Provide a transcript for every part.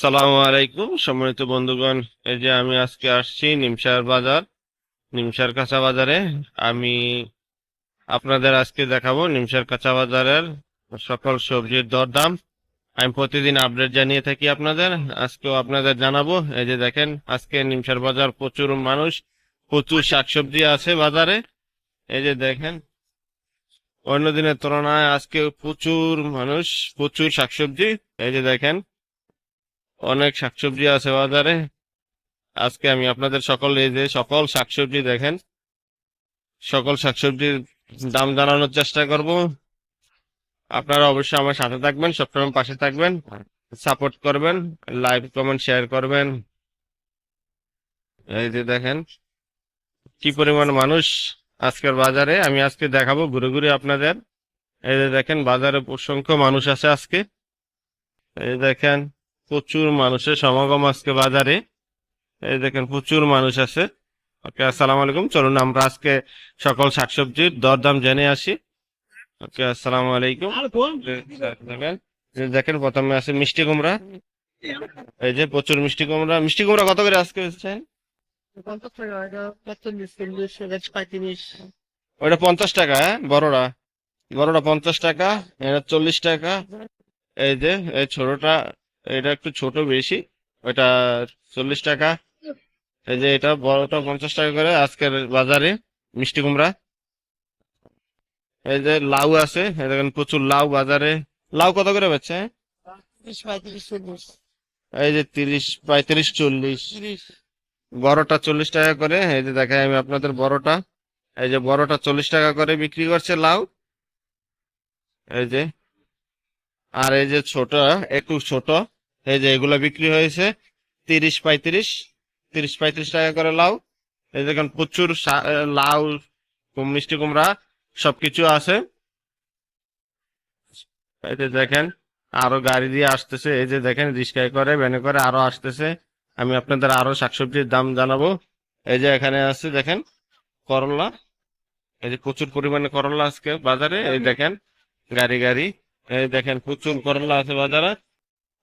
আসসালামু আলাইকুম, সম্মানিত বন্ধুগণ। এই যে আমি আজকে আসছি নিমসার বাজার, নিমসার কাঁচা বাজারে। আমি আপনাদের আজকে দেখাবো নিমসার কাঁচা বাজারের সকল সবজির দরদাম। আমি প্রতিদিন আপডেট জানিয়ে থাকি আপনাদের, আজকেও আপনাদের জানাব। এই যে দেখেন, আজকে নিমসার বাজার প্রচুর মানুষ, প্রচুর শাকসবজি আছে বাজারে। এই যে দেখেন অন্য দিনের তুলনায় আজকে প্রচুর মানুষ, প্রচুর শাকসবজি। এই যে দেখেন অনেক শাকসবজি আছে বাজারে। আজকে আমি আপনাদের সকল এই যে সকল শাকসবজি দেখেন, সকল শাকসবজির দাম জানানোর চেষ্টা করব। আপনারা অবশ্যই আমার সাথে থাকবেন, সবসময় পাশে থাকবেন, সাপোর্ট করবেন লাইভ কমেন্ট, শেয়ার করবেন। এই যে দেখেন, কি পরিমাণ মানুষ আজকের বাজারে, আমি আজকে দেখাবো ঘুরে ঘুরে আপনাদের। এই যে দেখেন, বাজারে অসংখ্য মানুষ আছে আজকে। এই দেখেন প্রচুর মানুষের সমাগম আজকে বাজারে। এই দেখেন, প্রচুর মানুষ আছে। ওকে, আসসালামু আলাইকুম। চলুন, আমরা আজকে সকল শাকসবজির দরদাম জেনে আসি। ওকে, আসসালামু আলাইকুম। দেখেন প্রথমে আছে মিষ্টি কুমড়া। এই যে প্রচুর মিষ্টি কুমড়া। মিষ্টি কুমড়া কত করে আজকে ওইটা পঞ্চাশ টাকা হ্যাঁ? বড়টা বড়টা পঞ্চাশ টাকা এটা চল্লিশ টাকা। এই যে, এই ছোটটা এটা একটু ছোট বেশি। ওইটা চল্লিশ টাকা। এই যে এটা বড়টা পঞ্চাশ টাকা করে আজকের বাজারে মিষ্টি কুমড়া। এই যে লাউ আছে দেখেন প্রচুর লাউ বাজারে। লাউ কত করে ত্রিশ এই যে তিরিশ পঁয়ত্রিশ চল্লিশ। বড়টা চল্লিশ টাকা করে এই যে দেখাই আমি আপনাদের বড়টা। এই যে বড়টা চল্লিশ টাকা করে বিক্রি করছে লাউ। এই যে আর এই যে ছোট একটু ছোট, এই যে এগুলো বিক্রি হয়েছে, তিরিশ পঁয়ত্রিশ তিরিশ পঁয়ত্রিশ টাকা করে লাউ। এই দেখেন প্রচুর লাউ মিষ্টি কুমড়া, সবকিছু আছে। দেখেন, আরও গাড়ি দিয়ে আসতেছে, এই যে দেখেন রিস্কায় করে, ভ্যানে করে আরও আসতেছে। আমি আপনাদের আরও শাকসবজির দাম জানাব। এই যে এখানে আছে, দেখেন, করলা। এই যে প্রচুর পরিমাণে করলা আজকে বাজারে, এই দেখেন, গাড়ি গাড়ি। এই দেখেন, প্রচুর করলা আছে বাজারে।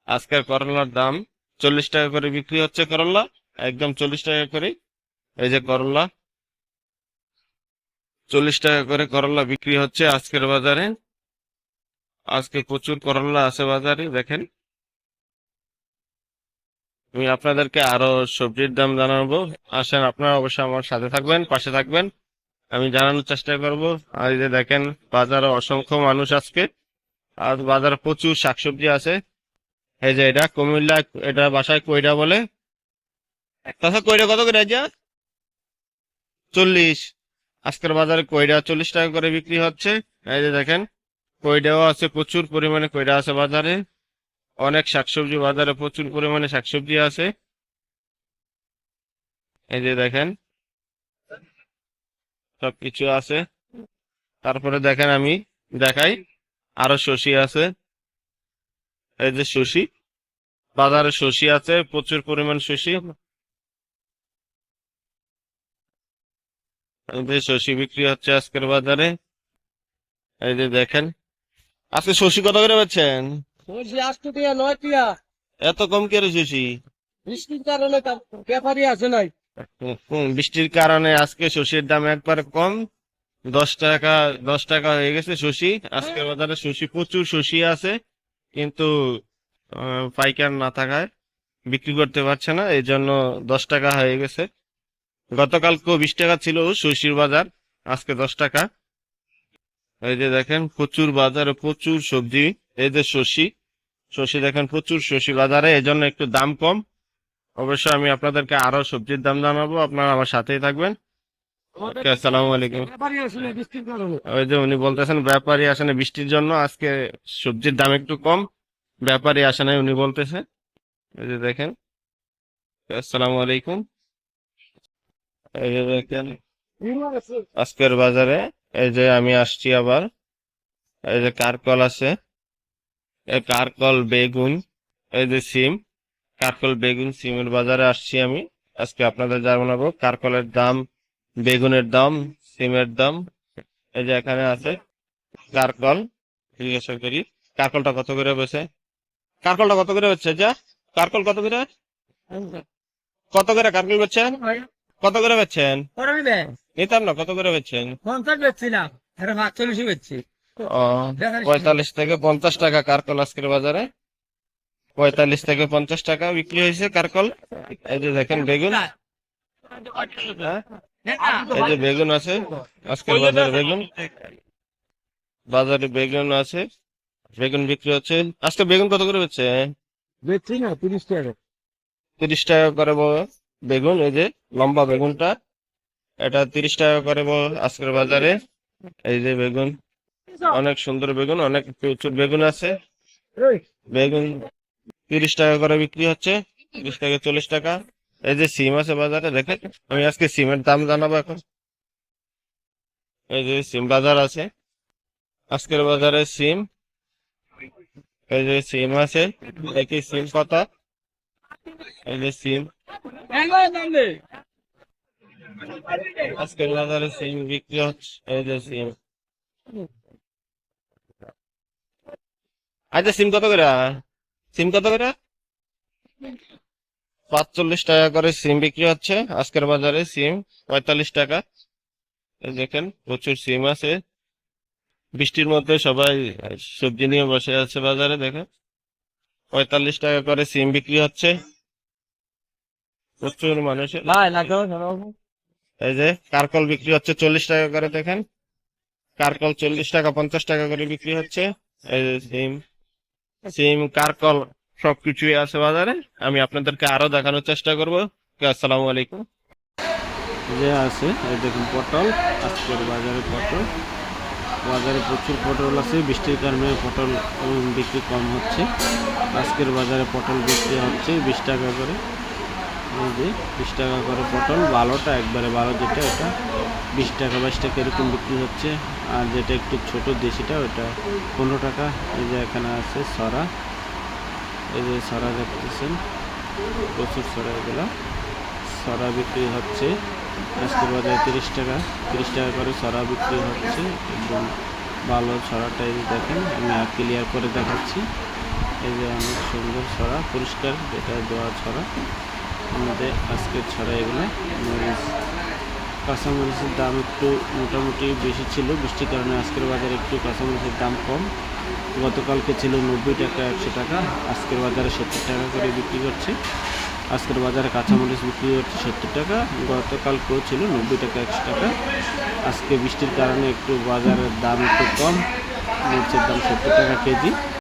আজকের করলার দাম চল্লিশ টাকা করে বিক্রি হচ্ছে করলা, একদম চল্লিশ টাকা করে এই যে করলা, চল্লিশ টাকা করে করলা বিক্রি হচ্ছে আজকের বাজারে। আজকে প্রচুর করলা আছে বাজারে, দেখেন। আমি আপনাদেরকে আরও সবজির দাম জানাব। আসেন, আপনারা অবশ্যই আমার সাথে থাকবেন, পাশে থাকবেন। আমি জানানোর চেষ্টা করব। আর এই যে দেখেন, বাজারে অসংখ্য মানুষ আজকে। আর বাজারে প্রচুর শাকসবজি আছে। এই যে এটা, কুমিল্লা, এটা বাসায় কইরা বলে। তাছাড়া কইরা কত করে যা চল্লিশ। আজকের বাজারে কইরা চল্লিশ টাকা করে বিক্রি হচ্ছে। এই যে দেখেন, কইরাও আছে, প্রচুর পরিমাণে কইরা আছে বাজারে। অনেক শাকসবজি, বাজারে প্রচুর পরিমাণে শাকসবজি আছে। এই যে দেখেন, সবকিছু আছে। তারপরে দেখেন আমি দেখাই। আরও শশি আছে। এই যে শশি বাজারে শশি আছে প্রচুর পরিমাণ শশি। শশি বিক্রি হচ্ছে আজকের বাজারে। এই যে দেখেন আজকে শশি কত করে পাচ্ছেন এত কম করে শশি? বৃষ্টির কারণে ব্যাপারই আছে নাই। হুম, হুম, বৃষ্টির কারণে আজকে শশির দাম একবার কম। দশ টাকা দশ টাকা হয়ে গেছে শশি। আজকের বাজারে শশি, প্রচুর শশি আছে, কিন্তু পাইকার না থাকায় বিক্রি করতে পারছে না এই জন্য দশ টাকা হয়ে গেছে। গতকালকেও বিশ টাকা ছিল শশির বাজার, আজকে দশ টাকা। এই যে দেখেন, প্রচুর বাজারে প্রচুর সবজি, এই যে শশি। শশি দেখেন, প্রচুর শশি বাজারে এই জন্য একটু দাম কম। অবশ্যই আমি আপনাদেরকে আরও সবজির দাম জানাব, আপনারা আমার সাথেই থাকবেন। ওকে, আসসালামু আলাইকুম। বৃষ্টির কারণে ওই যে উনি বলতেছেন ব্যাপারী আসে না বৃষ্টির জন্য আজকে সবজির দাম একটু কম ব্যাপারী আসে না উনি বলতেছে। এই যে দেখেন আসসালামু আলাইকুম। এই যে দেখেন আজকের বাজারে এই যে আমি আসছি আবার। এই যে কারকল আছে এই কারকল বেগুন এই যে সিম কারকল বেগুন সিমের বাজারে আসছি আমি। আজকে আপনাদের জানাব কারকলের দাম বেগুনের দাম সিমের দাম এই যে এখানে আছে কারকল জিজ্ঞাসা করি কারকলটা কত করে বেছে কারকলটা কত করে হচ্ছে যা? কারকল কত করে? কত করে কারকল বেচছেন কত করে বেচছেন নিতাম না কত করে বেচছেন পঞ্চাশ বেচছি পাঁচচল্লিশই বেচছি। ও পঁয়তাল্লিশ থেকে পঞ্চাশ টাকা কারকল আজকের বাজারে। পঁয়তাল্লিশ থেকে পঞ্চাশ টাকা বিক্রি হয়েছে কারকল। এই যে দেখেন বেগুন। হ্যাঁ? এই যে বেগুন আছে আজকের বাজারে বেগুন। বাজারে বেগুন আছে বেগুন বিক্রি হচ্ছে। আজকে বেগুন কত করে হচ্ছে বেচছি না তিরিশ টাকা তিরিশ টাকা করে বেগুন এই যে লম্বা বেগুনটা। এটা তিরিশ টাকা করে আজকের বাজারে। এই যে বেগুন অনেক সুন্দর বেগুন অনেক প্রচুর বেগুন আছে। বেগুন তিরিশ টাকা করে বিক্রি হচ্ছে তিরিশ থেকে চল্লিশ টাকা। এই যে সিম আছে বাজারে, দেখেন, আমি আজকে সিমের দাম জানাব এখন। এই যে সিম বাজার আছে, আজকের বাজারে সিম। এই যে সিম আছে দেখি সিম কত এই যে সিম। আজকের বাজারে সিম বিক্রি হচ্ছে, এই যে সিম। আচ্ছা সিম কত করে? সিম কত করে? পাঁচচল্লিশ টাকা করে সিম বিক্রি হচ্ছে। আজকের বাজারে সিম পঁয়তাল্লিশ টাকা। দেখেন প্রচুর সিম আছে। বৃষ্টির মধ্যে সবাই সবজি নিয়ে বসে আছে বাজারে দেখেন। পঁয়তাল্লিশ টাকা করে সিম বিক্রি হচ্ছে। প্রচুর মানুষের এই যে কারকল বিক্রি হচ্ছে চল্লিশ টাকা করে দেখেন। কারকল চল্লিশ টাকা পঞ্চাশ টাকা করে বিক্রি হচ্ছে। এই যে সিম সিম কারকল সবকিছুই আছে বাজারে। আমি আপনাদেরকে আরও দেখানোর চেষ্টা করব। আসসালামু আলাইকুম। যে আছে, এই দেখুন পটল, আজকের বাজারে পটল। বাজারে প্রচুর পটল আছে, বৃষ্টির কারণে পটল বিক্রি কম হচ্ছে। আজকের বাজারে পটল বিক্রি হচ্ছে বিশ টাকা করে যে বিশ টাকা করে পটল। ভালোটা একবারে ভালো যেটা ওটা বিশ টাকা বাইশ টাকা এরকম বিক্রি হচ্ছে। আর যেটা একটু ছোট দেশিটা, ওটা পনেরো টাকা। এই যে এখানে আছে সরা। এই যে সরা দেখতেছেন, প্রচুর সরা এগুলো। সরা বিক্রি হচ্ছে আজকের বাজারে তিরিশ টাকা তিরিশ টাকা করে সরা বিক্রি হচ্ছে। একদম ভালো ছড়াটা এই দেখেন, আমি আর ক্লিয়ার করে দেখাচ্ছি। এই যে অনেক সুন্দর ছড়া পরিষ্কার যেটা দেওয়া ছড়া। আমাদের আজকের ছড়া এগুলো, মরিচ। কাঁচামরিচের দাম একটু মোটামুটি বেশি ছিল, বৃষ্টির কারণে আজকের বাজারে একটু কাঁচামরিচের দাম কম। গতকালকে ছিল নব্বই টাকা, একশো টাকা। আজকের বাজারে সত্তর টাকা করে বিক্রি করছে। আজকের বাজারে কাঁচামরিচ বিক্রি করছে সত্তর টাকা। গতকালকেও ছিল নব্বই টাকা, একশো টাকা। আজকে বৃষ্টির কারণে একটু বাজারের দাম একটু কম। মরিচের দাম সত্তর টাকা কেজি।